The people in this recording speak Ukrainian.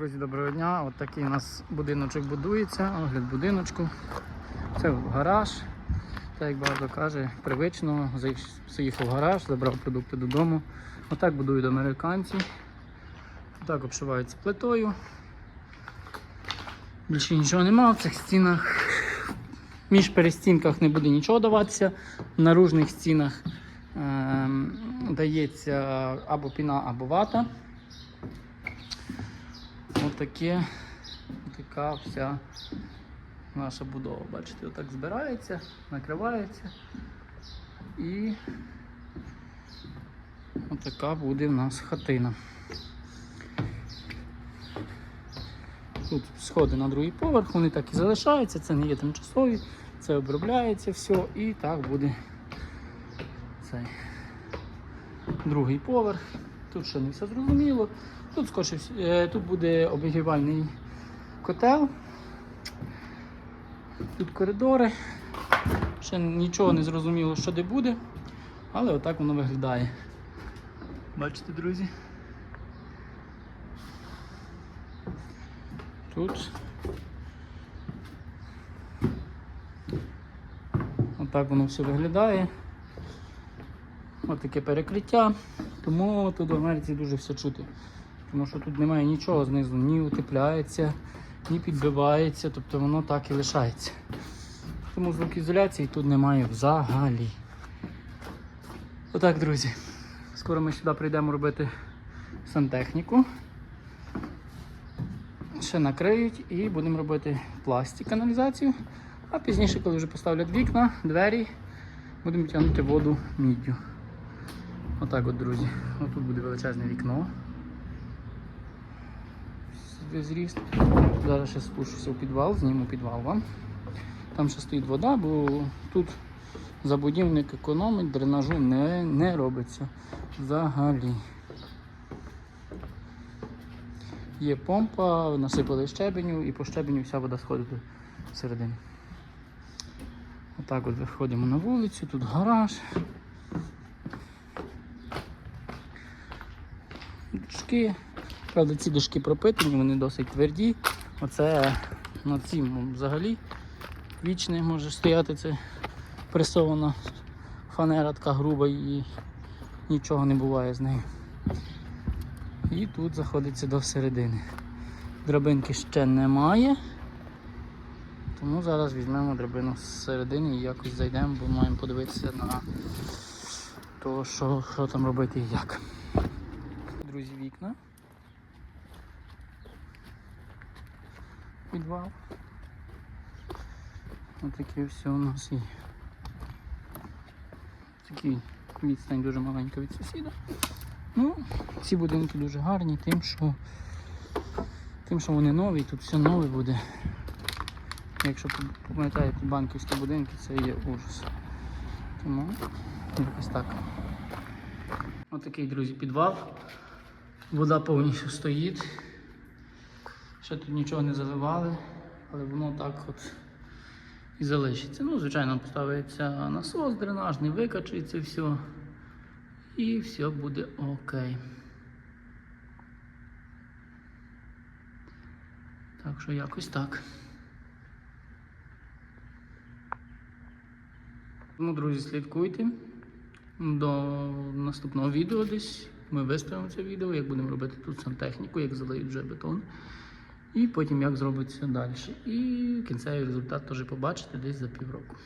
Друзі, доброго дня. От такий у нас будиночок будується, огляд будиночку. Це гараж. Так як багато каже, привично. Заїх- Заїхав в гараж, забрав продукти додому. Отак будують американці. Так обшиваються плитою. Більше нічого нема в цих стінах. Між перестінках не буде нічого даватися. В наружних стінах ем, дається або піна, або вата. Отаке, така вся наша будова. Бачите, отак збирається, накривається і отака буде в нас хатина. Тут сходи на другий поверх, вони так і залишаються, це не є тимчасові, це обробляється все і так буде цей другий поверх. Тут ще не все зрозуміло. Тут, скорше, е, тут буде обігрівальний котел. Тут коридори. Ще нічого не зрозуміло, що де буде, але отак воно виглядає. Бачите, друзі? Тут. Отак воно все виглядає. Ось таке перекриття. Тому тут в Америці дуже все чути. Тому що тут немає нічого знизу, ні утепляється, ні підбивається, тобто воно так і лишається. Тому звукоізоляції тут немає взагалі. Отак, друзі. Скоро ми сюди прийдемо робити сантехніку. Ще накриють і будемо робити пластик каналізацію. А пізніше, коли вже поставлять вікна, двері, будемо тягнути воду міддю. Отак от, друзі. Ось тут буде величезне вікно. Зріст. Зараз ще спущуся в підвал, зніму підвал вам. Там ще стоїть вода, бо тут забудівник економить, дренажу не, не робиться взагалі. Є помпа, насипали щебеню і по щебеню вся вода сходить всередину. Отак от виходимо на вулицю, тут гараж. Дошки. Правда, ці дошки пропитані, вони досить тверді. Оце на цім взагалі вічне може стояти. Це пресована фанера така груба і нічого не буває з нею. І тут заходиться до середини. Драбинки ще немає. Тому зараз візьмемо драбину з середини і якось зайдемо, бо маємо подивитися на те, що, що там робити і як. Друзі, вікна. Підвал. Ось таке все у нас є. Такий відстань дуже маленька від сусіда. Ну, ці будинки дуже гарні, тим, що тим, що вони нові, тут все нове буде. Якщо пам'ятаєте банківські будинки, це є ужас. Тому якось так. Ось такий, друзі, підвал. Вода повністю стоїть. Ще тут нічого не заливали, але воно так от і залишиться. Ну, звичайно, поставиться насос дренажний, викачується все. І все буде окей. Так що якось так. Тому, друзі, слідкуйте до наступного відео десь. Ми виставимо це відео, як будемо робити тут сантехніку, як залиють вже бетон. І потім як зробиться далі. І кінцевий результат теж побачите десь за півроку.